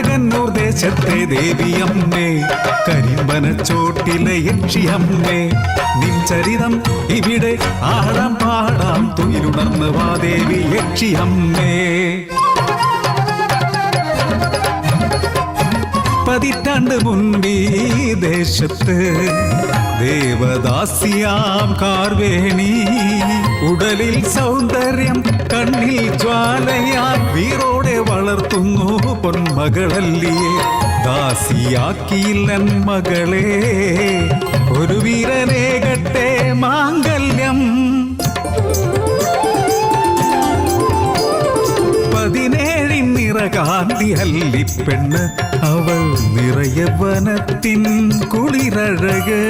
ദേശത്തെ ദേവിയമ്മേ കരിമ്പനച്ചോട്ടിലെ യക്ഷിയമ്മേ നിൻ ചരിതം ഇവിടെ ആടാം പാടാം തുയിലുണർന്ന് വാദേവി യക്ഷിയമ്മേ. പതിറ്റാണ്ട് മുൻപീ ദേശത്ത് ദേവദാസിയാം കാർവേണി ഉടലിൽ സൗന്ദര്യം കണ്ണിൽ ജ്വാലയാ വീറോടെ വളർത്തുന്നു പൊന്മകളല്ലിയെ ദാസിയാക്കിയില്ലൻ മകളെ. ഒരു വീരനേകട്ടെ മാംഗല്യം. പതിനേഴിൻ നിറകാന്തി അല്ലിപ്പെണ്ണ് അവൾ നിറയവനത്തിൻ കുളിരഴക്.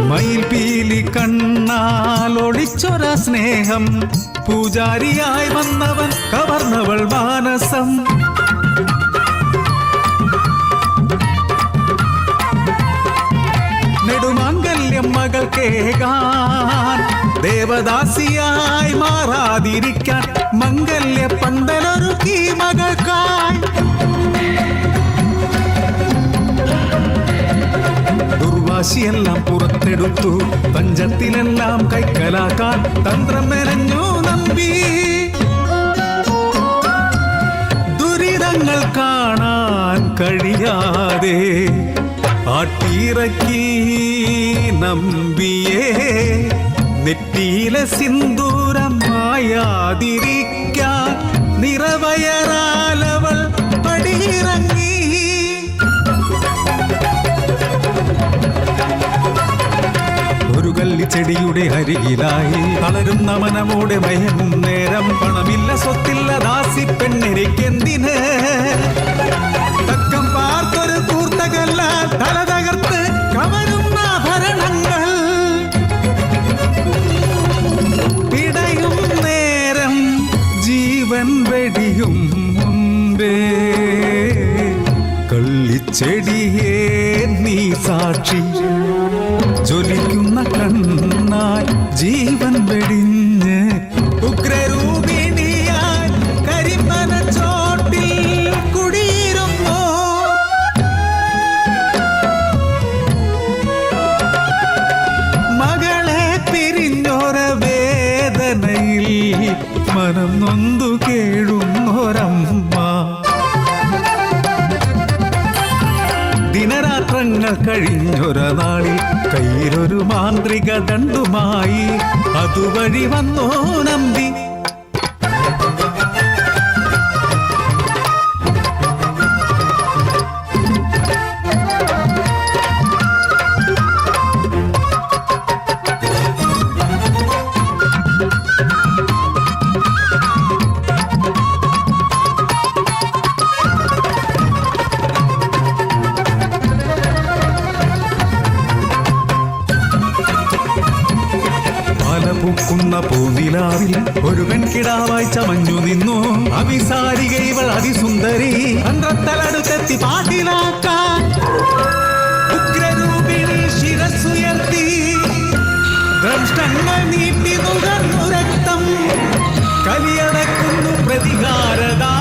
മയിൽ പീലി കണ്ണാൽ ഒളിച്ചൊര സ്നേഹം. പൂജാരിയായി വന്നവൻ കവർന്നവൾ മാനസം. മകൾക്കേകാൻ ദേവദാസിയായി മാറാതിരിക്കാൻ മംഗല്യ പന്തലൊരുക്കി മകൾക്കായി. ദുർവാശിയെല്ലാം പുറത്തെടുത്തു പഞ്ചത്തിലെല്ലാം കൈക്കലാക്കാൻ തന്ത്രം മെനഞ്ഞു നമ്പി. ദുരിതങ്ങൾ കാണാൻ കഴിയാതെ ആട്ടിയിറക്കി നമ്പിയേ നെറ്റിയിലെ സിന്ദൂരം മായാതിരിക്ക നിറവയറാലവൾ പടിയിറങ്ങി. ഒരു കല്ലിച്ചെടിയുടെ അരികിലായി തളരുന്ന മനമോടെ മയങ്ങും നേരം പണമില്ല സ്വത്തില്ല ദാസി പെണ്ണിരിക്കെന്തിന് തക്കം പാർത്തൊരു ജീവൻ വെടിയും കള്ളിച്ചെടിയേ നീ സാക്ഷി. ജ്വലിക്കുന്ന കണ്ണായി ജീവൻ മനം നൊന്തു കേഴുന്നൊരമ്മ ദിനരാത്രങ്ങൾ കഴിഞ്ഞൊരനാളിൽ കയ്യിലൊരു മാന്ത്രിക ദണ്ടുമായി അതുവഴി വന്നോ നമ്പി. പാലപൂക്കുന്ന പൂന്തിലാവിൽ ഒരു പെൺകിടാവായി ചമഞ്ഞു നിന്നു. അവിസാരിക ഇവൾ അതിസുന്ദരി അന്തത്തലടുത്തെത്തി പാട്ടിലാക്കാൻ. ഉഗ്രരൂപിണി ശിരസുയർത്തി ദ്രഷ്ടങ്ങൾ നീട്ടി നുകർന്നു രക്തം. കലിയടക്കുന്നു പ്രതികാരദാ